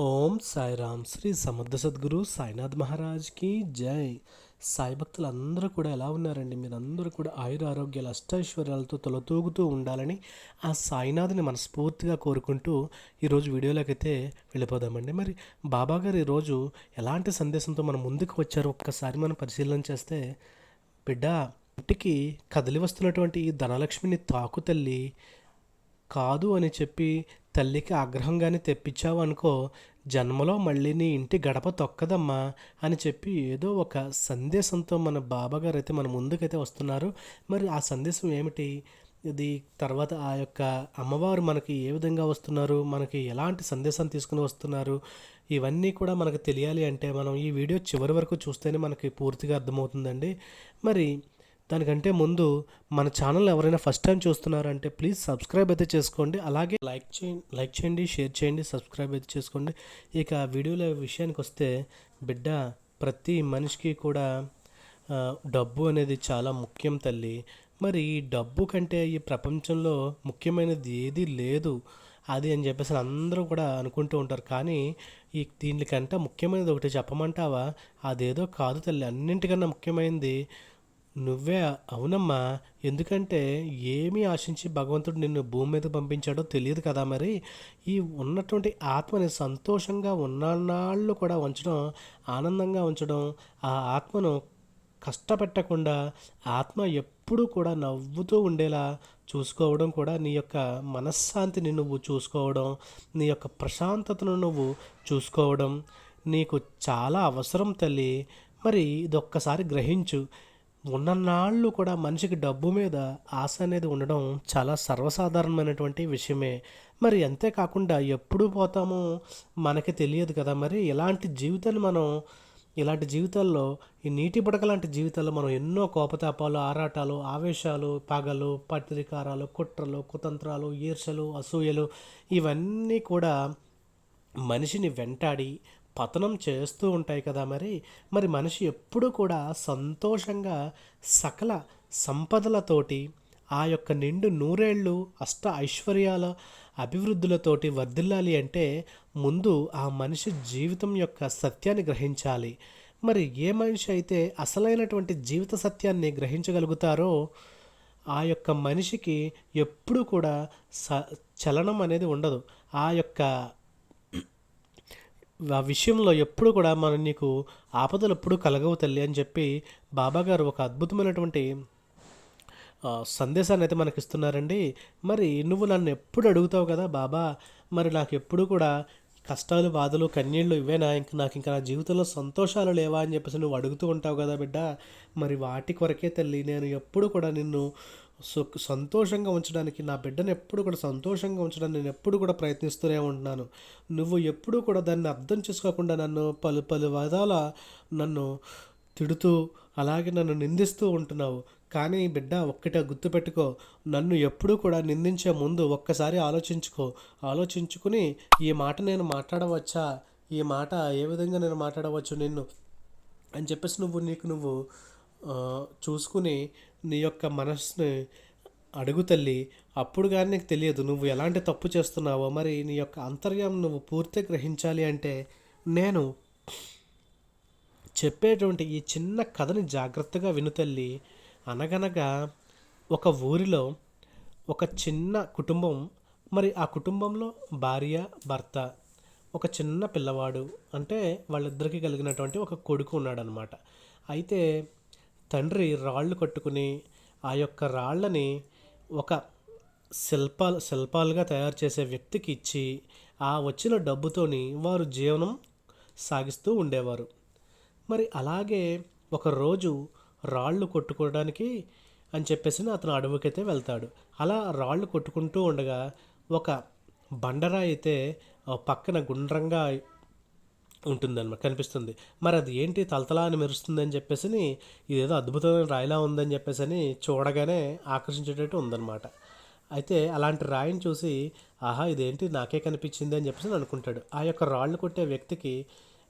ఓం సాయిరామ్ శ్రీ సమర్థ సద్గురు సాయినాథ్ మహారాజ్కి జై. సాయి భక్తులందరూ కూడా ఎలా ఉన్నారండి? మీరందరూ కూడా ఆయుర ఆరోగ్యాలు అష్టైశ్వర్యాలతో తొలతూగుతూ ఉండాలని ఆ సాయినాథ్ని మనస్ఫూర్తిగా కోరుకుంటూ ఈరోజు వీడియోలోకి అయితే వెళ్ళిపోదామండి. మరి బాబా గారు ఈరోజు ఎలాంటి సందేశంతో మనం ముందుకు వచ్చారో? ఒక్కసారి మనం పరిశీలన చేస్తే బిడ్డ ఇంటికి కదిలి వస్తున్నటువంటి ఈ ధనలక్ష్మిని తాకు తల్లి కాదు అని చెప్పి తల్లికి ఆగ్రహంగానే తెప్పించావు అనుకో జన్మలో మళ్ళీ నీ ఇంటి గడప తొక్కదమ్మా అని చెప్పి ఏదో ఒక సందేశంతో మన బాబాగారు అయితే మన ముందుకైతే వస్తున్నారు. మరి ఆ సందేశం ఏమిటి? ఇది తర్వాత ఆ యొక్క అమ్మవారు మనకి ఏ విధంగా వస్తున్నారు? మనకి ఎలాంటి సందేశాన్ని తీసుకుని వస్తున్నారు? ఇవన్నీ కూడా మనకు తెలియాలి అంటే మనం ఈ వీడియో చివరి వరకు చూస్తేనే మనకి పూర్తిగా అర్థమవుతుందండి. మరి దానికంటే ముందు మన ఛానల్ ఎవరైనా ఫస్ట్ టైం చూస్తున్నారంటే ప్లీజ్ సబ్స్క్రైబ్ అయితే చేసుకోండి. అలాగే లైక్ చేయండి లైక్ చేయండి షేర్ చేయండి సబ్స్క్రైబ్ అయితే చేసుకోండి. ఇక వీడియోల విషయానికి వస్తే బిడ్డ ప్రతి మనిషికి కూడా డబ్బు అనేది చాలా ముఖ్యం తల్లి. మరి ఈ డబ్బు కంటే ఈ ప్రపంచంలో ముఖ్యమైనది ఏది లేదు అది అని చెప్పేసి అందరూ కూడా అనుకుంటూ ఉంటారు. కానీ ఈ దీనికంటే ముఖ్యమైనది ఒకటి చెప్పమంటావా? అదేదో కాదు తల్లి. అన్నింటికన్నా ముఖ్యమైనది నువ్వే అవునమ్మా. ఎందుకంటే ఏమీ ఆశించి భగవంతుడు నిన్ను భూమి మీద పంపించాడో తెలియదు కదా మరి. ఈ ఉన్నటువంటి ఆత్మని సంతోషంగా ఉన్ననాళ్ళు కూడా ఉంచడం ఆనందంగా ఉంచడం ఆ ఆత్మను కష్టపెట్టకుండా ఆత్మ ఎప్పుడూ కూడా నవ్వుతూ ఉండేలా చూసుకోవడం కూడా నీ యొక్క మనశ్శాంతిని నువ్వు చూసుకోవడం నీ యొక్క ప్రశాంతతను నువ్వు చూసుకోవడం నీకు చాలా అవసరం తల్లి. మరి ఇదొక్కసారి గ్రహించు. ఉన్ననాళ్ళు కూడా మనిషికి డబ్బు మీద ఆశ అనేది ఉండడం చాలా సర్వసాధారణమైనటువంటి విషయమే. మరి అంతేకాకుండా ఎప్పుడు పోతామో మనకి తెలియదు కదా మరి. ఇలాంటి జీవితాన్ని మనం ఇలాంటి జీవితాల్లో ఈ నీటి బుడక లాంటి జీవితాల్లో మనం ఎన్నో కోపతాపాలు ఆరాటాలు ఆవేశాలు పగలు పత్రికారాలు కుట్రలు కుతంత్రాలు ఈర్షలు అసూయలు ఇవన్నీ కూడా మనిషిని వెంటాడి పతనం చేస్తూ ఉంటాయి కదా మరి. మరి మనిషి ఎప్పుడూ కూడా సంతోషంగా సకల సంపదలతోటి ఆ యొక్క నిండు నూరేళ్ళు అష్ట ఐశ్వర్యాల అభివృద్ధులతోటి వర్ధిల్లాలి అంటే ముందు ఆ మనిషి జీవితం యొక్క సత్యాన్ని గ్రహించాలి. మరి ఏ మనిషి అయితే అసలైనటువంటి జీవిత సత్యాన్ని గ్రహించగలుగుతారో ఆ యొక్క మనిషికి ఎప్పుడూ కూడా స చలనం అనేది ఉండదు. ఆ యొక్క ఆ విషయంలో ఎప్పుడు కూడా మనం నీకు ఆపదలు ఎప్పుడు కలగవు తల్లి అని చెప్పి బాబాగారు ఒక అద్భుతమైనటువంటి సందేశాన్ని అయితే మనకి ఇస్తున్నారండి. మరి నువ్వు నన్ను ఎప్పుడు అడుగుతావు కదా బాబా? మరి నాకు ఎప్పుడు కూడా కష్టాలు బాధలు కన్నీళ్ళు ఇవేనా? ఇంకా నాకు ఇంకా నా జీవితంలో సంతోషాలు లేవా అని చెప్పేసి నువ్వు అడుగుతూ ఉంటావు కదా బిడ్డ. మరి వాటి కొరకే తల్లి నేను ఎప్పుడు కూడా నిన్ను సంతోషంగా ఉంచడానికి నా బిడ్డను ఎప్పుడు కూడా సంతోషంగా ఉంచడానికి నేను ఎప్పుడు కూడా ప్రయత్నిస్తూనే ఉంటున్నాను. నువ్వు ఎప్పుడూ కూడా దాన్ని అర్థం చేసుకోకుండా నన్ను పలు పలు విధాల నన్ను తిడుతూ అలాగే నన్ను నిందిస్తూ ఉంటున్నావు. కానీ బిడ్డ ఒక్కటే గుర్తుపెట్టుకో నన్ను ఎప్పుడూ కూడా నిందించే ముందు ఒక్కసారి ఆలోచించుకో. ఆలోచించుకుని ఈ మాట నేను మాట్లాడవచ్చా? ఈ మాట ఏ విధంగా నేను మాట్లాడవచ్చు నిన్ను? అని చెప్పేసి నువ్వు నీకు నువ్వు చూసుకుని నీ యొక్క మనసుని అడుగు తల్లి. అప్పుడు కానీ నీకు తెలియదు. నువ్వు ఎలాంటి తప్పు చేస్తున్నావో మరి నీ యొక్క అంతర్యం నువ్వు పూర్తిగా గ్రహించాలి అంటే నేను చెప్పేటువంటి ఈ చిన్న కథని జాగ్రత్తగా విను తల్లి. అనగనగా ఒక ఊరిలో ఒక చిన్న కుటుంబం మరి ఆ కుటుంబంలో భార్య భర్త ఒక చిన్న పిల్లవాడు అంటే వాళ్ళిద్దరికీ కలిగినటువంటి ఒక కొడుకు ఉన్నాడనమాట. అయితే తండ్రి రాళ్ళు కట్టుకుని ఆ యొక్క రాళ్ళని ఒక శిల్పాలు శిల్పాలుగా తయారు చేసే వ్యక్తికి ఇచ్చి ఆ వచ్చిన డబ్బుతోని వారు జీవనం సాగిస్తూ ఉండేవారు. మరి అలాగే ఒకరోజు రాళ్ళు కొట్టుకోవడానికి అని చెప్పేసి అతను అడవికైతే వెళ్తాడు. అలా రాళ్ళు కొట్టుకుంటూ ఉండగా ఒక బండరాయి అయితే పక్కన గుండ్రంగా ఉంటుందన్నమాట కనిపిస్తుంది. మరి అది ఏంటి తలతలా అని మెరుస్తుందని చెప్పేసి ఇదేదో అద్భుతమైన రాయిలా ఉందని చెప్పేసి అని చూడగానే ఆకర్షించేటట్టు ఉందన్నమాట. అయితే అలాంటి రాయిని చూసి ఆహా ఇదేంటి నాకే కనిపించింది అని చెప్పేసి అనుకుంటాడు. ఆ యొక్క రాళ్ళు కొట్టే వ్యక్తికి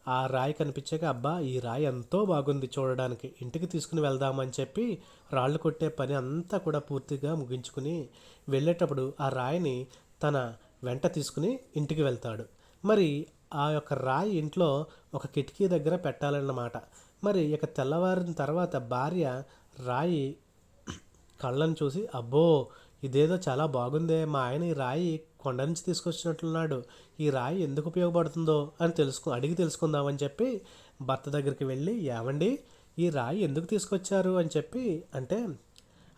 ఆ రాయి కనిపించాక అబ్బా ఈ రాయి ఎంతో బాగుంది చూడడానికి ఇంటికి తీసుకుని వెళ్దామని చెప్పి రాళ్ళు కొట్టే పని అంతా కూడా పూర్తిగా ముగించుకుని వెళ్ళేటప్పుడు ఆ రాయిని తన వెంట తీసుకుని ఇంటికి వెళ్తాడు. మరి ఆ యొక్క రాయి ఇంట్లో ఒక కిటికీ దగ్గర పెట్టాలన్నమాట. మరి ఇక తెల్లవారిన తర్వాత భార్య రాయి కళ్ళను చూసి అబ్బో ఇదేదో చాలా బాగుందే మా ఆయన ఈ రాయి కొండ నుంచి తీసుకొచ్చినట్లున్నాడు ఈ రాయి ఎందుకు ఉపయోగపడుతుందో అని తెలుసుకు అడిగి తెలుసుకుందామని చెప్పి భర్త దగ్గరికి వెళ్ళి ఏమండి ఈ రాయి ఎందుకు తీసుకొచ్చారు అని చెప్పి అంటే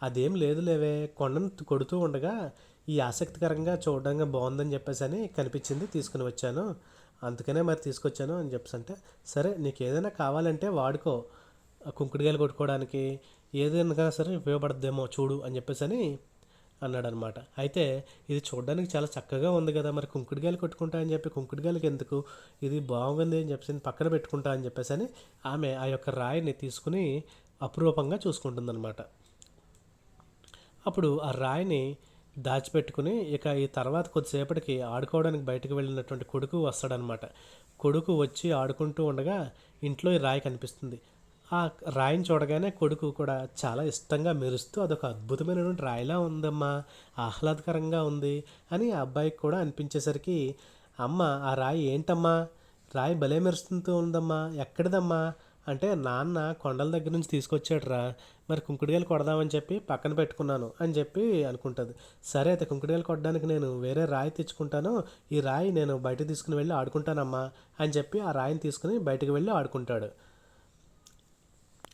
అదేం లేదు లేవే కొండను కొడుతూ ఉండగా ఈ ఆసక్తికరంగా చూడడంగా బాగుందని చెప్పేసి అని కనిపించింది తీసుకుని వచ్చాను. అందుకనే మరి తీసుకొచ్చాను అని చెప్పేసి అంటే సరే నీకు ఏదైనా కావాలంటే వాడుకో. కుంకుడుగాయలు కొట్టుకోవడానికి ఏదైనా సరే ఉపయోగపడద్దేమో చూడు అని చెప్పేసి అని అన్నాడు అనమాట అయితే ఇది చూడడానికి చాలా చక్కగా ఉంది కదా మరి కుంకుడుకాయలు కొట్టుకుంటా అని చెప్పి కుంకుడుగాయలకి ఎందుకు? ఇది బాగుంది అని చెప్పేసి పక్కన పెట్టుకుంటా అని చెప్పేసి అని ఆమె ఆ యొక్క రాయిని తీసుకుని అపురూపంగా చూసుకుంటుందన్నమాట అప్పుడు ఆ రాయిని దాచిపెట్టుకుని ఇక ఈ తర్వాత కొద్దిసేపటికి ఆడుకోవడానికి బయటకు వెళ్ళినటువంటి కొడుకు వస్తాడనమాట. కొడుకు వచ్చి ఆడుకుంటూ ఉండగా ఇంట్లో ఈ రాయి కనిపిస్తుంది. ఆ రాయిని చూడగానే కొడుకు కూడా చాలా ఇష్టంగా మెరుస్తూ అదొక అద్భుతమైనటువంటి రాయిలా ఉందమ్మా ఆహ్లాదకరంగా ఉంది అని ఆ అబ్బాయికి కూడా అనిపించేసరికి అమ్మ ఆ రాయి ఏంటమ్మా? రాయి భలే మెరుస్తుంటూ ఉందమ్మా ఎక్కడిదమ్మా? అంటే నాన్న కొండల దగ్గర నుంచి తీసుకొచ్చాడురా మరి కుంకుడుగాయలు కొడదామని చెప్పి పక్కన పెట్టుకున్నాను అని చెప్పి అనుకుంటుంది. సరే అయితే కుంకుడుగాయలు కొట్టడానికి నేను వేరే రాయి తెచ్చుకుంటాను ఈ రాయి నేను బయట తీసుకుని వెళ్ళి ఆడుకుంటానమ్మా అని చెప్పి ఆ రాయిని తీసుకుని బయటకు వెళ్ళి ఆడుకుంటాడు.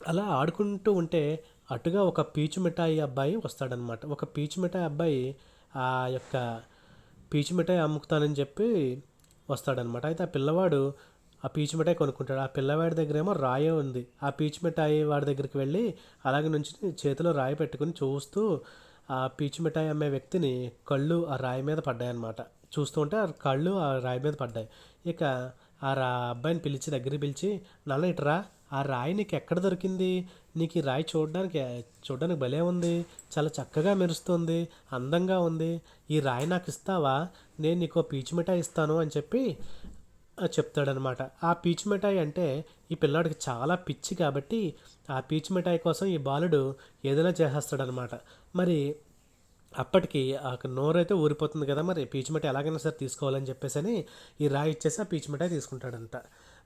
అలా ఆడుకుంటూ ఉంటే అటుగా ఒక పీచు మిఠాయి అబ్బాయి వస్తాడనమాట. ఒక పీచు మిఠాయి అబ్బాయి ఆ యొక్క పీచు మిఠాయి అమ్ముతానని చెప్పి వస్తాడనమాట. అయితే ఆ పిల్లవాడు ఆ పీచు మిఠాయి కొనుక్కుంటాడు. ఆ పిల్లవాడి దగ్గర ఏమో రాయే ఉంది. ఆ పీచు మిఠాయి వాడి దగ్గరికి వెళ్ళి అలాగే నుంచి చేతిలో రాయి పెట్టుకుని చూస్తూ ఆ పీచు మిఠాయి అమ్మే వ్యక్తిని కళ్ళు ఆ రాయి మీద పడ్డాయి అనమాట చూస్తూ ఉంటే ఆ కళ్ళు ఆ రాయి మీద పడ్డాయి. ఇక ఆ రా అబ్బాయిని పిలిచి దగ్గర పిలిచి నల్ల ఇట్రా ఆ రాయి నీకు ఎక్కడ దొరికింది? నీకు ఈ రాయి చూడడానికి చూడడానికి భలే ఉంది. చాలా చక్కగా మెరుస్తుంది. అందంగా ఉంది. ఈ రాయి నాకు ఇస్తావా? నేను నీకు పీచు మిఠాయి ఇస్తాను అని చెప్పి చెప్తాడనమాట. ఆ పీచు మిఠాయి అంటే ఈ పిల్లాడికి చాలా పిచ్చి కాబట్టి ఆ పీచు మిఠాయి కోసం ఈ బాలుడు ఏదైనా చేసేస్తాడనమాట. మరి అప్పటికి ఆ నోరైతే ఊరిపోతుంది కదా మరి పీచు మిఠాయి ఎలాగైనా సరే తీసుకోవాలని చెప్పేసి అని ఈ రాయి ఇచ్చేసి ఆ పీచు మిఠాయి తీసుకుంటాడంట.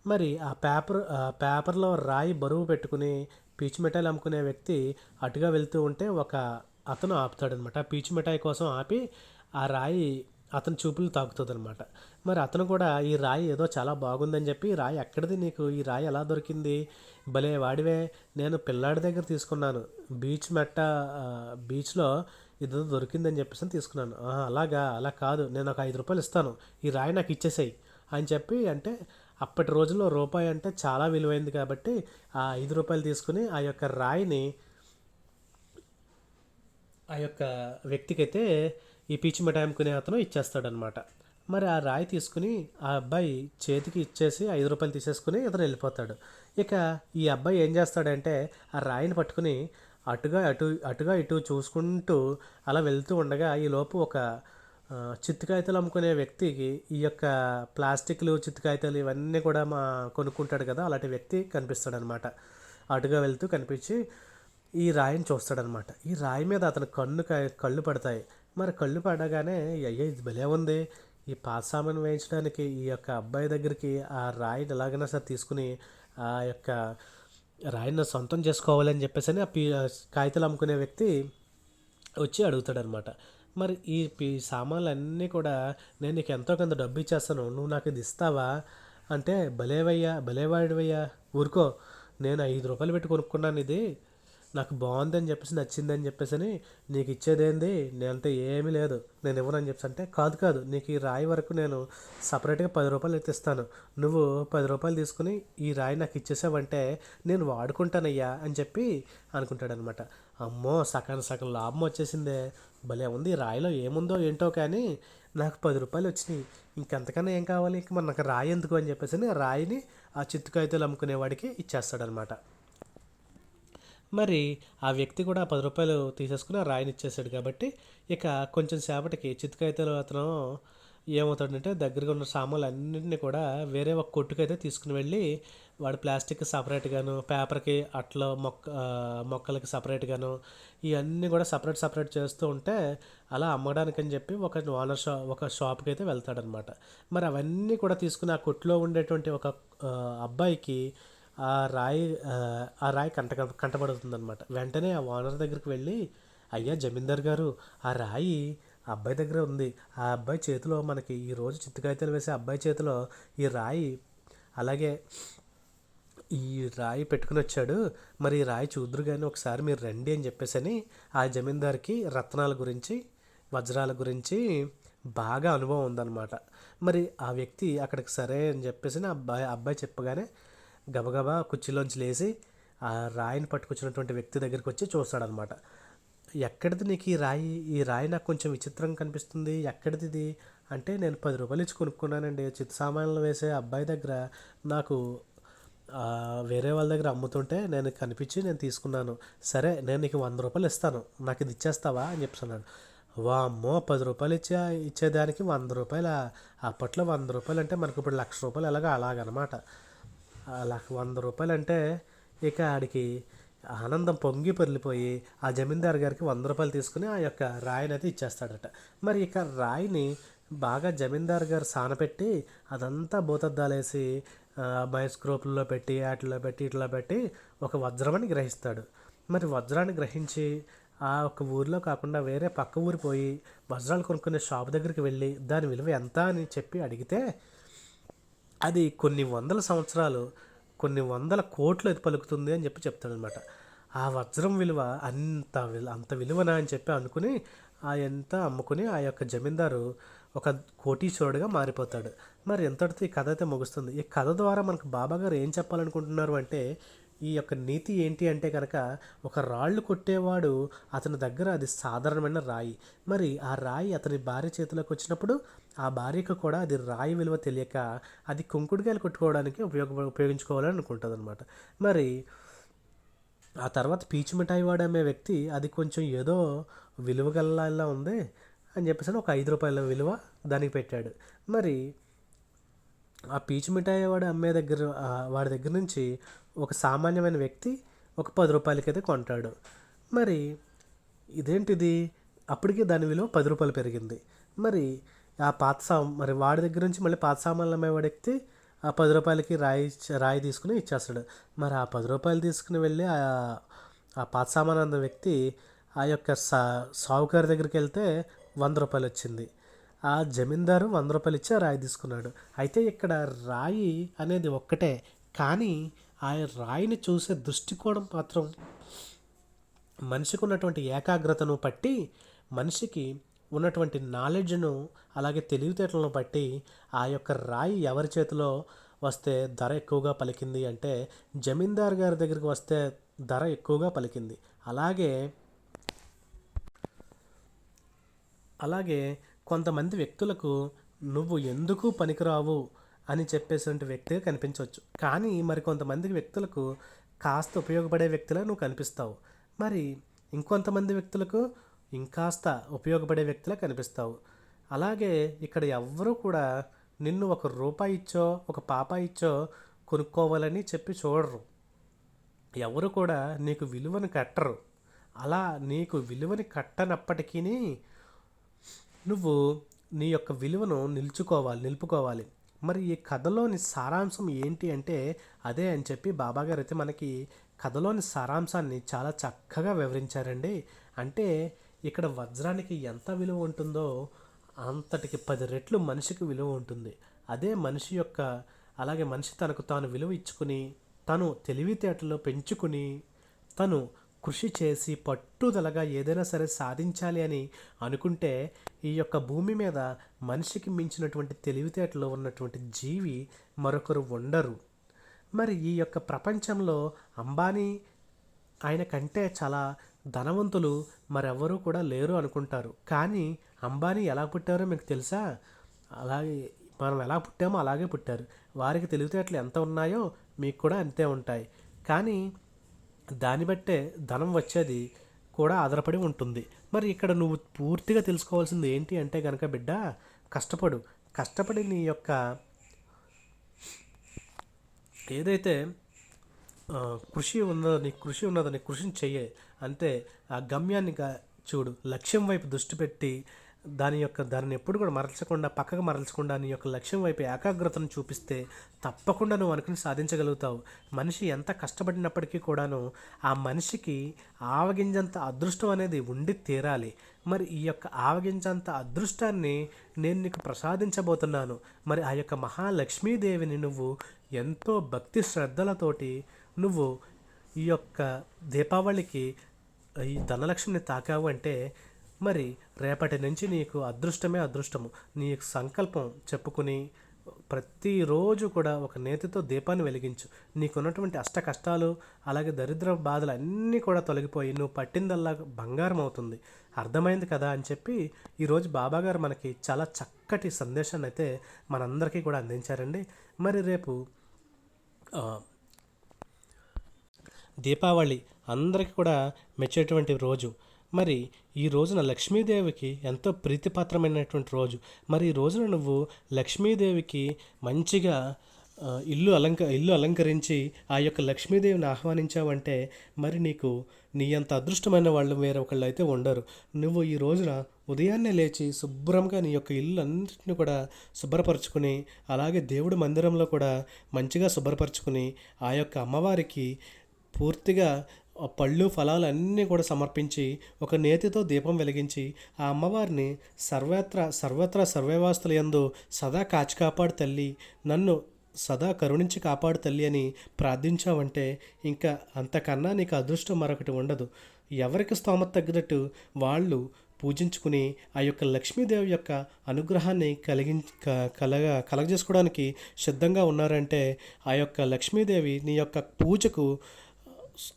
మరి ఆ పేపర్ ఆ పేపర్లో రాయి బరువు పెట్టుకుని పీచు మిఠాయిలు అమ్ముకునే వ్యక్తి అటుగా వెళ్తూ ఉంటే ఒక అతను ఆపుతాడనమాట. ఆ పీచు మిఠాయి కోసం ఆపి ఆ రాయి అతని చూపులు తాకుతుంది మరి అతను కూడా ఈ రాయి ఏదో చాలా బాగుందని చెప్పి ఈ రాయి ఎక్కడిది నీకు? ఈ రాయి ఎలా దొరికింది? భలే వాడివే నేను పిల్లాడి దగ్గర తీసుకున్నాను. బీచ్ మెట్ట బీచ్లో ఇదో దొరికిందని చెప్పేసి తీసుకున్నాను. అలాగా? అలా కాదు. నేను ఒక ఐదు రూపాయలు ఇస్తాను. ఈ రాయి నాకు ఇచ్చేసేయి అని చెప్పి అంటే అప్పటి రోజుల్లో రూపాయి అంటే చాలా విలువైంది కాబట్టి ఆ ఐదు రూపాయలు తీసుకుని ఆ యొక్క రాయిని ఆ యొక్క వ్యక్తికైతే ఈ పీచు మిఠాయి అమ్ముకునే అతను ఇచ్చేస్తాడనమాట. మరి ఆ రాయి తీసుకుని ఆ అబ్బాయి చేతికి ఇచ్చేసి ఐదు రూపాయలు తీసేసుకుని ఇతను వెళ్ళిపోతాడు. ఇక ఈ అబ్బాయి ఏం చేస్తాడంటే ఆ రాయిని పట్టుకుని అటుగా అటు అటుగా ఇటు చూసుకుంటూ అలా వెళ్తూ ఉండగా ఈ లోపు ఒక ఆ, అమ్ముకునే వ్యక్తికి ఈ యొక్క ప్లాస్టిక్లు చిత్తు ఇవన్నీ కూడా మా కొనుక్కుంటాడు కదా అలాంటి వ్యక్తి కనిపిస్తాడనమాట. అటుగా వెళ్తూ కనిపించి ఈ రాయిని చూస్తాడనమాట. ఈ రాయి మీద అతను కన్ను క- కళ్ళు పడతాయి. మరి కళ్ళు పడగానే అయ్యే ఇది భలే ఉంది. ఈ పాత వేయించడానికి ఈ యొక్క అబ్బాయి దగ్గరికి ఆ రాయిని ఎలాగైనా సరే తీసుకుని ఆ యొక్క రాయిని సొంతం చేసుకోవాలని చెప్పేసి అని ఆ పీ కాగితాలు అమ్ముకునే వ్యక్తి వచ్చి అడుగుతాడనమాట. మరి ఈ పి సామాన్లు అన్నీ కూడా నేను నీకు ఎంతో కొంత డబ్బు ఇచ్చేస్తాను. నువ్వు నాకు ఇది ఇస్తావా? అంటే భలేవయ్యా భలేవాడివయ్యా. ఊరుకో. నేను ఐదు రూపాయలు పెట్టి కొనుక్కున్నాను ఇది. నాకు బాగుందని చెప్పేసి నచ్చిందని చెప్పేసి అని నీకు ఇచ్చేదేంది? నేనంటే ఏమీ లేదు. నేను ఇవ్వనని చెప్పేసి అంటే కాదు కాదు. నీకు ఈ రాయి వరకు నేను సపరేట్గా పది రూపాయలు ఎత్తిస్తాను ఇస్తాను. నువ్వు పది రూపాయలు తీసుకుని ఈ రాయి నాకు ఇచ్చేసావంటే నేను వాడుకుంటానయ్యా అని చెప్పి అనుకుంటాడనమాట. అమ్మో సగం సగం లాభం వచ్చేసిందే. భలే ఉంది రాయిలో ఏముందో ఏంటో కానీ నాకు పది రూపాయలు వచ్చినాయి. ఇంకంతకన్నా ఏం కావాలి? ఇంక మరి నాకు రాయి ఎందుకు అని చెప్పేసి అని రాయిని ఆ చిత్తు అమ్ముకునేవాడికి ఇచ్చేస్తాడనమాట. మరి ఆ వ్యక్తి కూడా పది రూపాయలు తీసేసుకుని ఆ రాయిని ఇచ్చేసాడు కాబట్టి ఇక కొంచెం సేపటికి చిత్తు అతను ఏమవుతాడంటే దగ్గరగా ఉన్న సామాన్లు అన్నింటినీ కూడా వేరే ఒక కొట్టుకైతే తీసుకుని వెళ్ళి వాడు ప్లాస్టిక్ సపరేట్గాను పేపర్కి అట్లా మొక్క మొక్కలకి సపరేట్గాను ఇవన్నీ కూడా సపరేట్ సపరేట్ చేస్తూ ఉంటే అలా అమ్మడానికి అని చెప్పి ఒక ఓనర్ షా ఒక షాప్కి అయితే వెళ్తాడనమాట. మరి అవన్నీ కూడా తీసుకుని ఆ కొట్లో ఉండేటువంటి ఒక అబ్బాయికి ఆ రాయి ఆ, రాయి కంట కంటపడుతుంది అనమాట వెంటనే ఆ ఓనర్ దగ్గరికి వెళ్ళి అయ్యా జమీందార్ గారు ఆ రాయి అబ్బాయి దగ్గర ఉంది. ఆ అబ్బాయి చేతిలో మనకి ఈరోజు చిత్తకాయతలు వేసే అబ్బాయి చేతిలో ఈ రాయి అలాగే ఈ రాయి పెట్టుకుని వచ్చాడు. మరి ఈ రాయి చూద్దరు కానీ ఒకసారి మీరు రండి అని చెప్పేసి అని ఆ జమీందార్కి రత్నాల గురించి వజ్రాల గురించి బాగా అనుభవం ఉందన్నమాట. మరి ఆ వ్యక్తి అక్కడికి సరే అని చెప్పేసి అబ్బాయి అబ్బాయి చెప్పగానే గబగబా కుర్చీలోంచి లేచి ఆ రాయిని పట్టుకొచ్చినటువంటి వ్యక్తి దగ్గరికి వచ్చి చూస్తాడనమాట ఎక్కడిది నీకు ఈ రాయి? ఈ రాయి నాకు కొంచెం విచిత్రంగా కనిపిస్తుంది. ఎక్కడిది ఇది? అంటే నేను పది రూపాయలు ఇచ్చి కొనుక్కున్నానండి. చిత్త సామాన్లు వేసే అబ్బాయి దగ్గర నాకు వేరే వాళ్ళ దగ్గర అమ్ముతుంటే నేను కనిపించి నేను తీసుకున్నాను. సరే నేను నీకు వంద రూపాయలు ఇస్తాను. నాకు ఇది ఇచ్చేస్తావా? అని చెప్తున్నాడు. వామ్మో పది రూపాయలు ఇచ్చే ఇచ్చేదానికి వంద రూపాయల? అప్పట్లో వంద రూపాయలు అంటే మనకు ఇప్పుడు లక్ష రూపాయలు ఎలాగో అలాగనమాట. అలా వంద రూపాయలు అంటే ఇక ఆడికి ఆనందం పొంగి పొర్లిపోయి ఆ జమీందారు గారికి వంద రూపాయలు తీసుకుని ఆ యొక్క రాయిని అయితే ఇచ్చేస్తాడట. మరి ఇక రాయిని బాగా జమీందారు గారు సానపెట్టి అదంతా భూతద్దాలేసి మైస్క్రోప్లలో పెట్టి వాటిలో పెట్టి ఇట్లా పెట్టి ఒక వజ్రమని గ్రహిస్తాడు. మరి వజ్రాన్ని గ్రహించి ఆ ఒక ఊరిలో కాకుండా వేరే పక్క ఊరి పోయి వజ్రాలు కొనుక్కునే షాప్ దగ్గరికి వెళ్ళి దాని విలువ ఎంత అని చెప్పి అడిగితే అది కొన్ని వందల సంవత్సరాలు కొన్ని వందల కోట్లు అది పలుకుతుంది అని చెప్పి చెప్తాడనమాట. ఆ వజ్రం విలువ అంత విలు అంత విలువనా అని చెప్పి అనుకుని ఆ ఎంత అమ్ముకుని ఆ యొక్క జమీందారు ఒక కోటీశ్వరుడిగా మారిపోతాడు. మరి ఎంతటితో ఈ కథ అయితే ముగుస్తుంది? ఈ కథ ద్వారా మనకు బాబా గారు ఏం చెప్పాలనుకుంటున్నారు అంటే ఈ యొక్క నీతి ఏంటి అంటే కనుక ఒక రాళ్ళు కొట్టేవాడు అతని దగ్గర అది సాధారణమైన రాయి. మరి ఆ రాయి అతని భార్య చేతిలోకి వచ్చినప్పుడు ఆ భార్యకు కూడా అది రాయి విలువ తెలియక అది కుంకుడుకాయలు కొట్టుకోవడానికి ఉపయోగ ఉపయోగించుకోవాలని అనుకుంటుంది అనమాట మరి ఆ తర్వాత పీచు మిఠాయి వాడు అమ్మే వ్యక్తి అది కొంచెం ఏదో విలువ గల్లా ఉంది అని చెప్పేసి ఒక ఐదు రూపాయల విలువ దానికి పెట్టాడు. మరి ఆ పీచు మిఠాయి వాడు అమ్మే దగ్గర వాడి దగ్గర నుంచి ఒక సామాన్యమైన వ్యక్తి ఒక పది రూపాయలకైతే కొంటాడు. మరి ఇదేంటిది? అప్పటికే దాని విలువ పది రూపాయలు పెరిగింది. మరి ఆ పాత సా మరి వాడి దగ్గర నుంచి మళ్ళీ పాత సామాన్లు అమ్మే వాడి ఆ పది రూపాయలకి రాయి రాయి తీసుకుని ఇచ్చేస్తాడు. మరి ఆ పది రూపాయలు తీసుకుని వెళ్ళి ఆ ఆ పాత సామాన్ అన్న వ్యక్తి ఆ యొక్క సా సావుకారి దగ్గరికి వెళ్తే వంద రూపాయలు వచ్చింది. ఆ జమీందారు వంద రూపాయలు ఇచ్చి ఆ రాయి తీసుకున్నాడు. అయితే ఇక్కడ రాయి అనేది ఒక్కటే కానీ ఆ రాయిని చూసే దృష్టికోణం మాత్రం మనిషికి ఉన్నటువంటి ఏకాగ్రతను బట్టి మనిషికి ఉన్నటువంటి నాలెడ్జ్ను అలాగే తెలివితేటలను బట్టి ఆ యొక్క రాయి ఎవరి చేతిలో వస్తే ధర ఎక్కువగా పలికింది అంటే జమీందార్ గారి దగ్గరికి వస్తే ధర ఎక్కువగా పలికింది. అలాగే అలాగే కొంతమంది వ్యక్తులకు నువ్వు ఎందుకు పనికిరావు? అని చెప్పేసినటువంటి వ్యక్తిగా కనిపించవచ్చు. కానీ మరి కొంతమంది వ్యక్తులకు కాస్త ఉపయోగపడే వ్యక్తిలా నువ్వు కనిపిస్తావు. మరి ఇంకొంతమంది వ్యక్తులకు ఇంకాస్త ఉపయోగపడే వ్యక్తిలా కనిపిస్తావు. అలాగే ఇక్కడ ఎవ్వరూ కూడా నిన్ను ఒక రూపాయి ఇచ్చో ఒక పాప ఇచ్చో కొనుక్కోవాలని చెప్పి చూడరు. ఎవరు కూడా నీకు విలువను కట్టరు. అలా నీకు విలువని కట్టనప్పటికీ నువ్వు నీ యొక్క విలువను నిలుచుకోవాలి నిలుపుకోవాలి. మరి ఈ కథలోని సారాంశం ఏంటి అంటే అదే అని చెప్పి బాబాగారు అయితే మనకి కథలోని సారాంశాన్ని చాలా చక్కగా వివరించారండి. అంటే ఇక్కడ వజ్రానికి ఎంత విలువ ఉంటుందో అంతటికి పది రెట్లు మనిషికి విలువ ఉంటుంది. అదే మనిషి యొక్క అలాగే మనిషి తనకు తాను విలువ ఇచ్చుకుని తను తెలివితేటలో పెంచుకుని తను కృషి చేసి పట్టుదలగా ఏదైనా సరే సాధించాలి అని అనుకుంటే ఈ యొక్క భూమి మీద మనిషికి మించినటువంటి తెలివితేటలో ఉన్నటువంటి జీవి మరొకరు ఉండరు. మరి ఈ యొక్క ప్రపంచంలో అంబానీ ఆయన కంటే చాలా ధనవంతులు మరెవరూ కూడా లేరు అనుకుంటారు. కానీ అంబానీ ఎలా పుట్టారో మీకు తెలుసా? అలాగే మనం ఎలా పుట్టామో అలాగే పుట్టారు. వారికి తెలివితేటలు ఎంత ఉన్నాయో మీకు కూడా అంతే ఉంటాయి. కానీ దాన్ని బట్టే ధనం వచ్చేది కూడా ఆధారపడి ఉంటుంది. మరి ఇక్కడ నువ్వు పూర్తిగా తెలుసుకోవాల్సింది ఏంటి అంటే కనుక బిడ్డ కష్టపడు. కష్టపడి నీ యొక్క ఏదైతే కృషి ఉన్నదో నీ కృషి ఉన్నదో నీ కృషిని చెయ్యే. అంటే ఆ గమ్యాన్ని చూడు లక్ష్యం వైపు దృష్టి పెట్టి దాని యొక్క దానిని ఎప్పుడు కూడా మరల్చకుండా పక్కకు మరల్చకుండా నీ యొక్క లక్ష్యం వైపు ఏకాగ్రతను చూపిస్తే తప్పకుండా నువ్వు అనుకుని సాధించగలుగుతావు. మనిషి ఎంత కష్టపడినప్పటికీ కూడాను ఆ మనిషికి ఆవగింజంత అదృష్టం అనేది ఉండి తీరాలి. మరి ఈ యొక్క ఆవగింజంత అదృష్టాన్ని నేను నీకు ప్రసాదించబోతున్నాను. మరి ఆ యొక్క మహాలక్ష్మీదేవిని నువ్వు ఎంతో భక్తి శ్రద్ధలతోటి నువ్వు ఈ యొక్క దీపావళికి ఈ ధనలక్ష్మిని తాకావు అంటే మరి రేపటి నుంచి నీకు అదృష్టమే అదృష్టము. నీ సంకల్పం చెప్పుకుని ప్రతిరోజు కూడా ఒక నేతితో దీపాన్ని వెలిగించు. నీకున్నటువంటి అష్ట కష్టాలు అలాగే దరిద్ర బాధలు అన్నీ కూడా తొలగిపోయి నువ్వు పట్టిందల్లా బంగారం అవుతుంది. అర్థమైంది కదా అని చెప్పి ఈరోజు బాబాగారు మనకి చాలా చక్కటి సందేశాన్ని అయితే మనందరికీ కూడా అందించారండి. మరి రేపు దీపావళి అందరికీ కూడా మెచ్చేటువంటి రోజు. మరి ఈ రోజున లక్ష్మీదేవికి ఎంతో ప్రీతిపాత్రమైనటువంటి రోజు. మరి ఈ రోజున నువ్వు లక్ష్మీదేవికి మంచిగా ఇల్లు అలంక ఇల్లు అలంకరించి ఆ యొక్క లక్ష్మీదేవిని ఆహ్వానించావంటే మరి నీకు నీ అంత అదృష్టమైన వాళ్ళు వేరొకళ్ళు అయితే ఉండరు. నువ్వు ఈ రోజున ఉదయాన్నే లేచి శుభ్రంగా నీ యొక్క ఇల్లు అన్నింటిని కూడా శుభ్రపరచుకుని అలాగే దేవుడి మందిరంలో కూడా మంచిగా శుభ్రపరచుకుని ఆ యొక్క అమ్మవారికి పూర్తిగా పళ్ళు ఫలాలు అన్నీ కూడా సమర్పించి ఒక నేతితో దీపం వెలిగించి ఆ అమ్మవారిని సర్వత్ర సర్వత్రా సర్వేవాస్తుల యందు సదా కాచి కాపాడు తల్లి నన్ను సదా కరుణించి కాపాడు తల్లి అని ప్రార్థించావంటే ఇంకా అంతకన్నా నీకు అదృష్టం మరొకటి ఉండదు. ఎవరికి స్తోమత తగ్గినట్టు వాళ్ళు పూజించుకుని ఆ యొక్క లక్ష్మీదేవి యొక్క అనుగ్రహాన్ని కలిగి కలగ కలగజేసుకోవడానికి సిద్ధంగా ఉన్నారంటే ఆ యొక్క లక్ష్మీదేవి నీ యొక్క పూజకు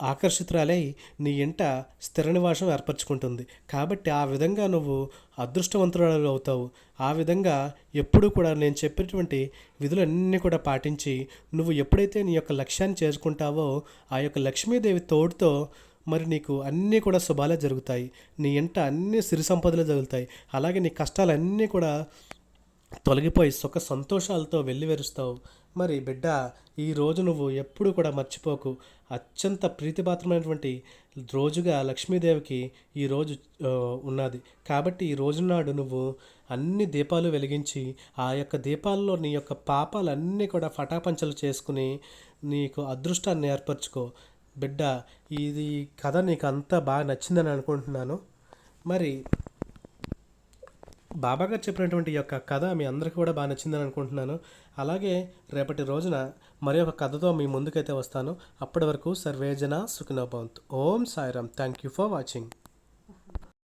ఆకర్షితురాలై నీ ఇంట స్థిర నివాసం ఏర్పరచుకుంటుంది. కాబట్టి ఆ విధంగా నువ్వు అదృష్టవంతురాలు అవుతావు. ఆ విధంగా ఎప్పుడూ కూడా నేను చెప్పినటువంటి విధులన్నీ కూడా పాటించి నువ్వు ఎప్పుడైతే నీ యొక్క లక్ష్యాన్ని చేరుకుంటావో ఆ యొక్క లక్ష్మీదేవి తోడుతో మరి నీకు అన్నీ కూడా శుభాలే జరుగుతాయి. నీ ఇంట అన్ని సిరి సంపదలు జరుగుతాయి. అలాగే నీ కష్టాలన్నీ కూడా తొలగిపోయి సుఖ సంతోషాలతో వెల్లివెరుస్తావు. మరి బిడ్డ ఈ రోజు నువ్వు ఎప్పుడు కూడా మర్చిపోకు. అత్యంత ప్రీతిపాత్రమైనటువంటి రోజుగా లక్ష్మీదేవికి ఈ రోజు ఉన్నది. కాబట్టి ఈ రోజు నాడు నువ్వు అన్ని దీపాలు వెలిగించి ఆ యొక్క దీపాల్లో నీ యొక్క పాపాలన్నీ కూడా ఫటాపంచలు చేసుకుని నీకు అదృష్టాన్ని ఏర్పరచుకో. బిడ్డ ఇది కథ నీకు అంతా బాగా నచ్చిందని అనుకుంటున్నాను. మరి బాబాగారు చెప్పినటువంటి ఈ యొక్క కథ మీ అందరికీ కూడా బాగా నచ్చిందని అనుకుంటున్నాను. అలాగే రేపటి రోజున మరి ఒక కథతో మీ ముందుకైతే వస్తాను. అప్పటి వరకు సర్వేజన సుఖినోభవంత్. Om Sairam. Thank you for watching